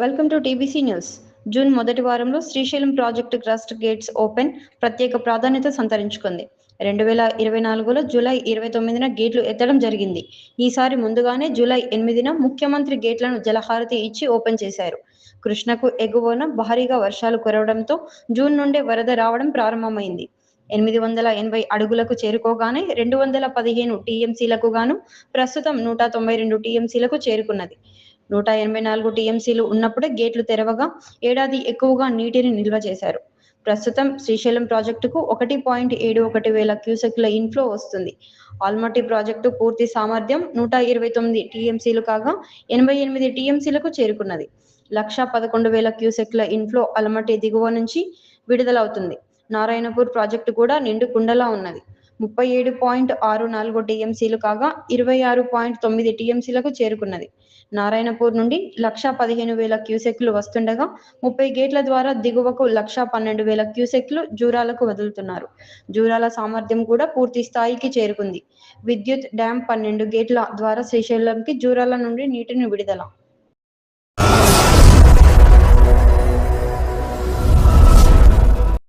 Welcome to TBC news June మొదటి వారంలో Srisailam project trust gates open ప్రత్యేక ప్రాధాన్యత సంతరించుకుంది. రెండు వేల ఇరవై నాలుగులో జూలై ఇరవై తొమ్మిదిన గేట్లు ఎత్తడం జరిగింది. ఈసారి ముందుగానే జూలై ఎనిమిదిన ముఖ్యమంత్రి గేట్లను జలహారతి ఇచ్చి ఓపెన్ చేశారు. కృష్ణకు ఎగువన భారీగా వర్షాలు కురవడంతో జూన్ నుండే వరద రావడం ప్రారంభమైంది. ఎనిమిది వందల ఎనభై అడుగులకు చేరుకోగానే రెండు వందల పదిహేను టీఎంసీలకు గాను ప్రస్తుతం నూట తొంభై రెండు టీఎంసీలకు చేరుకున్నది. నూట ఎనభై నాలుగు టీఎంసీలు ఉన్నప్పుడే గేట్లు తెరవగా ఏడాది ఎక్కువగా నీటిని నిల్వ చేశారు. ప్రస్తుతం శ్రీశైలం ప్రాజెక్టుకు ఒకటి పాయింట్ ఏడు ఒకటి వేల క్యూసెక్ల ఇన్ఫ్లో వస్తుంది. ఆల్మట్టి ప్రాజెక్టు పూర్తి సామర్థ్యం నూట ఇరవై తొమ్మిది టీఎంసీలు కాగా ఎనభై ఎనిమిది టీఎంసీలకు చేరుకున్నది. లక్ష పదకొండు వేల క్యూసెక్ల ఇన్ఫ్లో అలమట్టి దిగువ నుంచి విడుదలవుతుంది. నారాయణపూర్ ప్రాజెక్టు కూడా నిండు కుండలా ఉన్నది. ముప్పై ఏడు పాయింట్ ఆరు నాలుగు టీఎంసీలు కాగా ఇరవై ఆరు పాయింట్ తొమ్మిది టీఎంసీలకు చేరుకున్నది. నారాయణపూర్ నుండి లక్ష పదిహేను వేల క్యూసెక్లు వస్తుండగా ముప్పై గేట్ల ద్వారా దిగువకు లక్ష పన్నెండు వేల క్యూసెక్లు జూరాలకు వదులుతున్నారు. జూరాల సామర్థ్యం కూడా పూర్తి స్థాయికి చేరుకుంది. విద్యుత్ డ్యాం పన్నెండు గేట్ల ద్వారా శ్రీశైలంకి జూరాల నుండి నీటిని విడుదల